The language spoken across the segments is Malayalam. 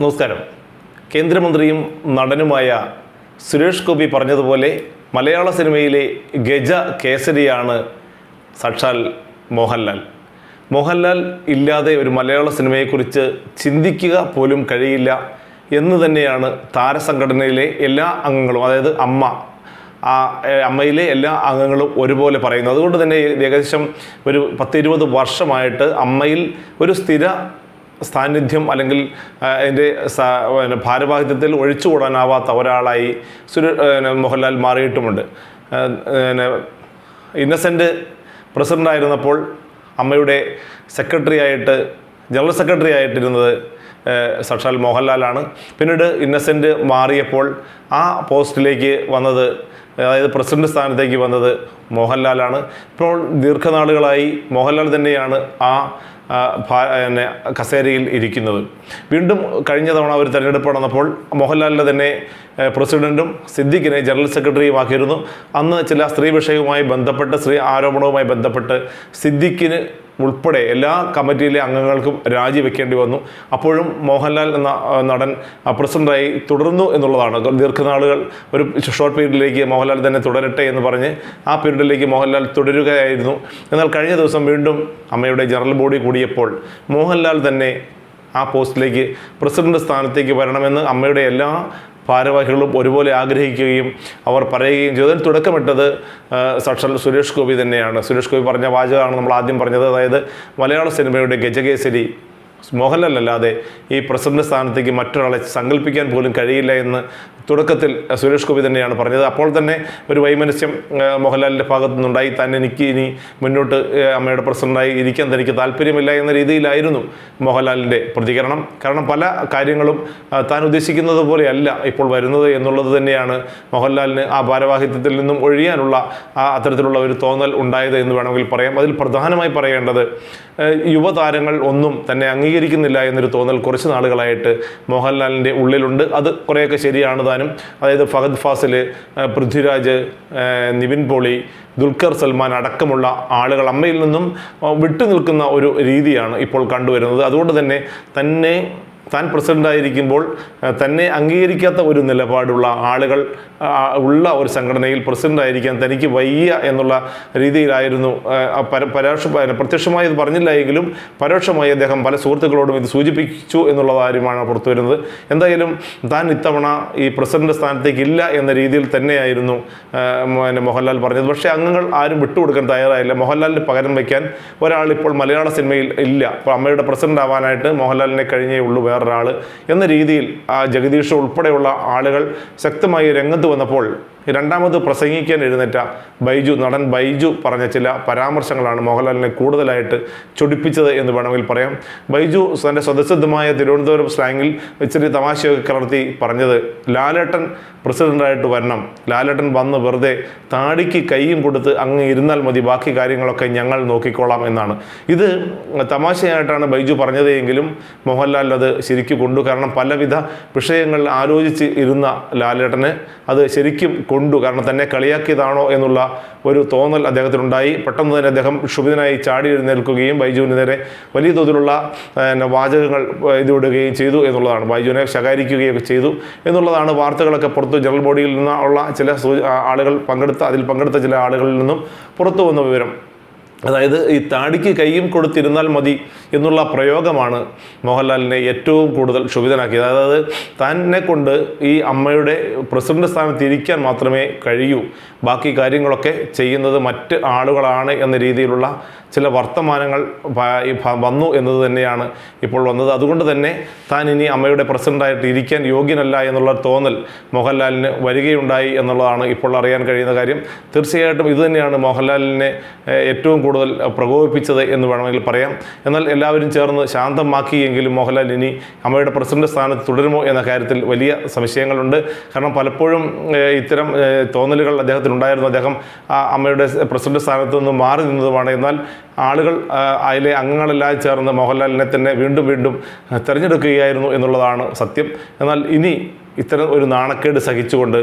നമസ്കാരം. കേന്ദ്രമന്ത്രിയും നടനുമായ സുരേഷ് ഗോപി പറഞ്ഞതുപോലെ മലയാള സിനിമയിലെ ഗജ കേസരിയാണ് സാക്ഷാൽ മോഹൻലാൽ. മോഹൻലാൽ ഇല്ലാതെ ഒരു മലയാള സിനിമയെക്കുറിച്ച് ചിന്തിക്കുക പോലും കഴിയില്ല എന്ന് തന്നെയാണ് താരസംഘടനയിലെ എല്ലാ അംഗങ്ങളും അതായത് അമ്മ ആ അമ്മയിലെ എല്ലാ അംഗങ്ങളും ഒരുപോലെ പറയുന്നു അതുകൊണ്ട് തന്നെ ഏകദേശം ഒരു പത്തിരുപത് വർഷമായിട്ട് അമ്മയിൽ ഒരു സ്ഥിര സാന്നിധ്യം അല്ലെങ്കിൽ അതിന്റെ പിന്നെ ഒഴിച്ചുകൂടാനാവാത്ത ഒരാളായി സുര മോഹൻലാൽ മാറിയിട്ടുമുണ്ട്. ഇന്നസെന്റ് പ്രസിഡന്റായിരുന്നപ്പോൾ അമ്മയുടെ സെക്രട്ടറി ആയിട്ട് ജനറൽ സെക്രട്ടറി ആയിട്ടിരുന്നത് സാക്ഷാൽ മോഹൻലാലാണ്. പിന്നീട് ഇന്നസെന്റ് മാറിയപ്പോൾ ആ പോസ്റ്റിലേക്ക് വന്നത് അതായത് പ്രസിഡന്റ് സ്ഥാനത്തേക്ക് വന്നത് മോഹൻലാലാണ്. ഇപ്പോൾ ദീർഘനാളുകളായി മോഹൻലാൽ തന്നെയാണ് ആ പിന്നെ കസേരയിൽ ഇരിക്കുന്നത്. വീണ്ടും കഴിഞ്ഞ തവണ അവർ തെരഞ്ഞെടുപ്പ് നടന്നപ്പോൾ മോഹൻലാലിനെ തന്നെ പ്രസിഡന്റും സിദ്ദിഖിനെ ജനറൽ സെക്രട്ടറിയുമാക്കിയിരുന്നു അന്ന് ചില സ്ത്രീ വിഷയവുമായി ബന്ധപ്പെട്ട് സ്ത്രീ ആരോപണവുമായി ബന്ധപ്പെട്ട് സിദ്ദിഖിന് ഉൾപ്പെടെ എല്ലാ കമ്മിറ്റിയിലെ അംഗങ്ങൾക്കും രാജിവെക്കേണ്ടി വന്നു. അപ്പോഴും മോഹൻലാൽ എന്ന നടൻ പ്രസിഡന്റായി തുടർന്നു എന്നുള്ളതാണ്. ദീർഘനാളുകൾ ഒരു ഷോർട്ട് പീരീഡിലേക്ക് മോഹൻലാൽ തന്നെ തുടരട്ടെ എന്ന് പറഞ്ഞ് ആ പീരീഡിലേക്ക് മോഹൻലാൽ തുടരുകയായിരുന്നു. എന്നാൽ കഴിഞ്ഞ ദിവസം വീണ്ടും അമ്മയുടെ ജനറൽ ബോഡി കൂടിയപ്പോൾ മോഹൻലാൽ തന്നെ ആ പോസ്റ്റിലേക്ക് പ്രസിഡന്റ് സ്ഥാനത്തേക്ക് വരണമെന്ന് അമ്മയുടെ എല്ലാ ഭാരവാഹികളും ഒരുപോലെ ആഗ്രഹിക്കുകയും അവർ പറയുകയും ചെയ്തു. അതിന് തുടക്കമിട്ടത് സാക്ഷാൽ സുരേഷ് ഗോപി തന്നെയാണ്. സുരേഷ് ഗോപി പറഞ്ഞ വാചകമാണ് നമ്മൾ ആദ്യം പറഞ്ഞത്. അതായത് മലയാള സിനിമയുടെ ഗജകേസരി മോഹൻലാൽ അല്ലാതെ ഈ പ്രസിഡന്റ് സ്ഥാനത്തേക്ക് മറ്റൊരാളെ സങ്കല്പിക്കാൻ പോലും കഴിയില്ല എന്ന് തുടക്കത്തിൽ സുരേഷ് ഗോപി തന്നെയാണ് പറഞ്ഞത്. അപ്പോൾ തന്നെ ഒരു വൈമനസ്യം മോഹൻലാലിന്റെ ഭാഗത്തു നിന്നുണ്ടായി. താൻ എനിക്ക് ഇനി മുന്നോട്ട് അമ്മയുടെ പ്രസിഡന്റായി ഇരിക്കാൻ തനിക്ക് താല്പര്യമില്ല എന്ന രീതിയിലായിരുന്നു മോഹൻലാലിന്റെ പ്രതികരണം. കാരണം പല കാര്യങ്ങളും താൻ ഉദ്ദേശിക്കുന്നത് പോലെയല്ല ഇപ്പോൾ വരുന്നത് എന്നുള്ളത് തന്നെയാണ് മോഹൻലാലിന് ആ ഭാരവാഹിത്വത്തിൽ നിന്നും ഒഴിയാനുള്ള ആ അത്തരത്തിലുള്ള ഒരു തോന്നൽ ഉണ്ടായത് എന്ന് വേണമെങ്കിൽ പറയാം. അതിൽ പ്രധാനമായി പറയേണ്ടത് യുവതാരങ്ങൾ ഒന്നും തന്നെ അംഗീകരിക്കുന്നില്ല എന്നൊരു തോന്നൽ കുറച്ച് നാളുകളായിട്ട് മോഹൻലാലിന്റെ ഉള്ളിലുണ്ട്. അത് കുറേയൊക്കെ ശരിയാണ് താനും. അതായത് ഫഹദ് ഫാസിൽ പൃഥ്വിരാജ് നിവിൻ പോളി ദുൽഖർ സൽമാൻ അടക്കമുള്ള ആളുകൾ അമ്മയിൽ നിന്നും വിട്ടു നിൽക്കുന്ന ഒരു രീതിയാണ് ഇപ്പോൾ കണ്ടുവരുന്നത്. അതുകൊണ്ട് തന്നെ തന്നെ താൻ പ്രസിഡന്റായിരിക്കുമ്പോൾ തന്നെ അംഗീകരിക്കാത്ത ഒരു നിലപാടുള്ള ആളുകൾ ഉള്ള ഒരു സംഘടനയിൽ പ്രസിഡന്റായിരിക്കാൻ തനിക്ക് വയ്യ എന്നുള്ള രീതിയിലായിരുന്നു പരോക്ഷ പ്രത്യക്ഷമായി ഇത് പറഞ്ഞില്ല എങ്കിലും പരോക്ഷമായി അദ്ദേഹം പല സുഹൃത്തുക്കളോടും ഇത് സൂചിപ്പിച്ചു എന്നുള്ള കാര്യമാണ് പുറത്തു വരുന്നത്. എന്തായാലും താൻ ഇത്തവണ ഈ പ്രസിഡന്റ് സ്ഥാനത്തേക്ക് ഇല്ല എന്ന രീതിയിൽ തന്നെയായിരുന്നു പിന്നെ മോഹൻലാൽ പറഞ്ഞത്. പക്ഷേ അംഗങ്ങൾ ആരും വിട്ടുകൊടുക്കാൻ തയ്യാറായില്ല. മോഹൻലാലിന് പകരം വയ്ക്കാൻ ഒരാൾ ഇപ്പോൾ മലയാള സിനിമയിൽ ഇല്ല. അപ്പോൾ അമ്മയുടെ പ്രസിഡന്റ് ആവാനായിട്ട് മോഹൻലാലിനെ കഴിഞ്ഞേ ഉള്ളൂ. വേറൊരാൾ എന്ന രീതിയിൽ ആ ജഗദീഷ് ഉൾപ്പെടെയുള്ള ആളുകൾ ശക്തമായി രംഗത്ത് വന്നപ്പോൾ രണ്ടാമത് പ്രസംഗിക്കാൻ എഴുന്നേറ്റ ബൈജു നടൻ ബൈജു പറഞ്ഞ ചില പരാമർശങ്ങളാണ് മോഹൻലാലിനെ കൂടുതലായിട്ട് ചൊടിപ്പിച്ചത് എന്ന് വേണമെങ്കിൽ പറയാം. ബൈജു തന്റെ സ്വതസിദ്ധമായ തിരുവനന്തപുരം സ്ലാങ്ങിൽ ഇച്ചിരി തമാശയൊക്കെ കലർത്തി പറഞ്ഞത് ലാലേട്ടൻ പ്രസിഡന്റായിട്ട് വരണം. ലാലേട്ടൻ വന്ന് വെറുതെ താടിക്ക് കൈയും കൊടുത്ത് അങ്ങ് ഇരുന്നാൽ മതി. ബാക്കി കാര്യങ്ങളൊക്കെ ഞങ്ങൾ നോക്കിക്കോളാം എന്നാണ്. ഇത് തമാശയായിട്ടാണ് ബൈജു പറഞ്ഞതെങ്കിലും മോഹൻലാൽ അത് ശരിക്കും കൊണ്ടു. കാരണം പലവിധ വിഷയങ്ങൾ ആലോചിച്ച് ഇരുന്ന ലാലേട്ടന് അത് ശരിക്കും കൊണ്ടു. കാരണം തന്നെ കളിയാക്കിയതാണോ എന്നുള്ള ഒരു തോന്നൽ അദ്ദേഹത്തിനുണ്ടായി. പെട്ടെന്ന് തന്നെ അദ്ദേഹം ക്ഷുഭിതനായി ചാടി എഴുന്നേൽക്കുകയും ബൈജുവിന് നേരെ വലിയ തോതിലുള്ള വാചകങ്ങൾ ഇതിവിടുകയും ചെയ്തു എന്നുള്ളതാണ്. ബൈജുവിനെ ശകാരിക്കുകയൊക്കെ ചെയ്തു എന്നുള്ളതാണ് വാർത്തകളൊക്കെ പുറത്ത് ജനറൽ ബോഡിയിൽ നിന്നുള്ള ചില ആളുകൾ പങ്കെടുത്ത അതിൽ പങ്കെടുത്ത ചില ആളുകളിൽ നിന്നും പുറത്തു വന്ന വിവരം. അതായത് ഈ താടിക്ക് കൈയും കൊടുത്തിരുന്നാൽ മതി എന്നുള്ള പ്രയോഗമാണ് മോഹൻലാലിനെ ഏറ്റവും കൂടുതൽ ക്ഷുഭിതനാക്കിയത്. അതായത് തന്നെ കൊണ്ട് ഈ അമ്മയുടെ പ്രസിഡന്റ് സ്ഥാനത്ത് ഇരിക്കാൻ മാത്രമേ കഴിയൂ. ബാക്കി കാര്യങ്ങളൊക്കെ ചെയ്യുന്നത് മറ്റ് ആളുകളാണ് എന്ന രീതിയിലുള്ള ചില വർത്തമാനങ്ങൾ വന്നു എന്നത് തന്നെയാണ് ഇപ്പോൾ വന്നത്. അതുകൊണ്ട് തന്നെ താൻ ഇനി അമ്മയുടെ പ്രസിഡന്റായിട്ട് ഇരിക്കാൻ യോഗ്യനല്ല എന്നുള്ള തോന്നൽ മോഹൻലാലിന് വരികയുണ്ടായി എന്നുള്ളതാണ് ഇപ്പോൾ അറിയാൻ കഴിയുന്ന കാര്യം. തീർച്ചയായിട്ടും ഇതുതന്നെയാണ് മോഹൻലാലിനെ ഏറ്റവും കൂടുതൽ പ്രകോപിപ്പിച്ചത് എന്ന് വേണമെങ്കിൽ പറയാം. എന്നാൽ എല്ലാവരും ചേർന്ന് ശാന്തമാക്കിയെങ്കിലും മോഹൻലാൽ ഇനി അമ്മയുടെ പ്രസിഡന്റ് സ്ഥാനത്ത് തുടരുമോ എന്ന കാര്യത്തിൽ വലിയ സംശയങ്ങളുണ്ട്. കാരണം പലപ്പോഴും ഇത്തരം തോന്നലുകൾ അദ്ദേഹത്തിനുണ്ടായിരുന്നു. അദ്ദേഹം ആ അമ്മയുടെ പ്രസിഡന്റ് സ്ഥാനത്ത് നിന്ന് മാറി നിന്നതുമാണ്. എന്നാൽ ആളുകൾ അതിലെ അംഗങ്ങളെല്ലാം ചേർന്ന് മോഹൻലാലിനെ തന്നെ വീണ്ടും വീണ്ടും തിരഞ്ഞെടുക്കുകയായിരുന്നു എന്നുള്ളതാണ് സത്യം. എന്നാൽ ഇനി ഇത്തരം ഒരു നാണക്കേട് സഹിച്ചുകൊണ്ട്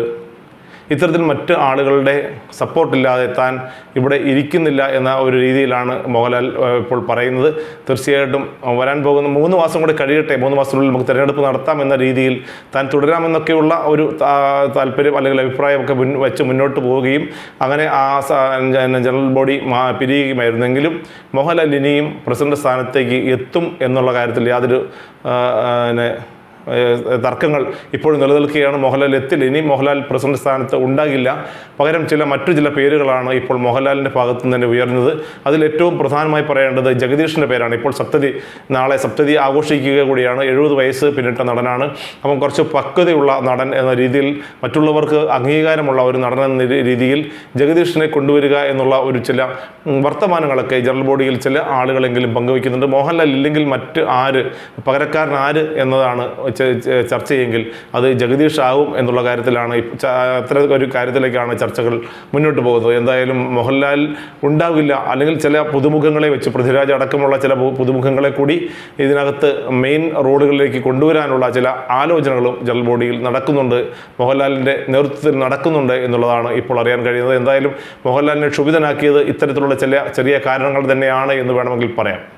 ഇത്തരത്തിൽ മറ്റ് ആളുകളുടെ സപ്പോർട്ടില്ലാതെ താൻ ഇവിടെ ഇരിക്കുന്നില്ല എന്ന ഒരു രീതിയിലാണ് മോഹൻലാൽ ഇപ്പോൾ പറയുന്നത്. തീർച്ചയായിട്ടും വരാൻ പോകുന്ന മൂന്ന് മാസം കൂടി കഴിയട്ടെ. മൂന്ന് മാസത്തിനുള്ളിൽ നമുക്ക് തിരഞ്ഞെടുപ്പ് നടത്താം എന്ന രീതിയിൽ താൻ തുടരാമെന്നൊക്കെയുള്ള ഒരു താല്പര്യം അല്ലെങ്കിൽ അഭിപ്രായമൊക്കെ മുൻ വെച്ച് മുന്നോട്ട് പോവുകയും അങ്ങനെ ആ ജനറൽ ബോഡി പിരിയുകയുമായിരുന്നെങ്കിലും മോഹൻലാൽ ഇനിയും പ്രസിഡന്റ് സ്ഥാനത്തേക്ക് എത്തും എന്നുള്ള കാര്യത്തിൽ യാതൊരു തർക്കങ്ങൾ ഇപ്പോഴും നിലനിൽക്കുകയാണ്. മോഹൻലാൽ എത്തില്ല ഇനി മോഹൻലാൽ പ്രസിഡന്റ് സ്ഥാനത്ത് ഉണ്ടാകില്ല. പകരം ചില മറ്റു ചില പേരുകളാണ് ഇപ്പോൾ മോഹൻലാലിന്റെ ഭാഗത്തു നിന്ന് തന്നെ ഉയർന്നത്. അതിൽ ഏറ്റവും പ്രധാനമായി പറയേണ്ടത് ജഗദീഷിന്റെ പേരാണ്. ഇപ്പോൾ സപ്തതി നാളെ സപ്തതി ആഘോഷിക്കുക കൂടിയാണ്. എഴുപത് വയസ്സ് പിന്നിട്ട നടനാണ്. അപ്പം കുറച്ച് പക്വതയുള്ള നടൻ എന്ന രീതിയിൽ മറ്റുള്ളവർക്ക് അംഗീകാരമുള്ള ഒരു നടൻ എന്ന രീതിയിൽ ജഗദീഷിനെ കൊണ്ടുവരിക എന്നുള്ള ഒരു ചില വർത്തമാനങ്ങളൊക്കെ ജനറൽ ബോഡിയിൽ ചില ആളുകളെങ്കിലും പങ്കുവയ്ക്കുന്നുണ്ട്. മോഹൻലാൽ ഇല്ലെങ്കിൽ മറ്റ് ആര്? പകരക്കാരൻ ആര് എന്നതാണ് ച- ചെയ്യെങ്കിൽ അത് ജഗദീഷ് ആവും എന്നുള്ള കാര്യത്തിലാണ് അത്ര ഒരു കാര്യത്തിലേക്കാണ് ചർച്ചകൾ മുന്നോട്ട് പോകുന്നത്. എന്തായാലും മോഹൻലാൽ ഉണ്ടാവില്ല. അല്ലെങ്കിൽ ചില പുതുമുഖങ്ങളെ വെച്ച് പൃഥ്വിരാജ് അടക്കമുള്ള ചില പുതുമുഖങ്ങളെ കൂടി ഇതിനകത്ത് മെയിൻ റോഡുകളിലേക്ക് കൊണ്ടുവരാനുള്ള ചില ആലോചനകളും ജനറൽ ബോഡിയിൽ നടക്കുന്നുണ്ട്. മോഹൻലാലിന്റെ നേതൃത്വത്തിൽ നടക്കുന്നുണ്ട് എന്നുള്ളതാണ് ഇപ്പോൾ അറിയാൻ കഴിയുന്നത്. എന്തായാലും മോഹൻലാലിനെ ക്ഷുഭിതനാക്കിയത് ഇത്തരത്തിലുള്ള ചില ചെറിയ കാരണങ്ങൾ തന്നെയാണ് എന്ന് വേണമെങ്കിൽ പറയാം.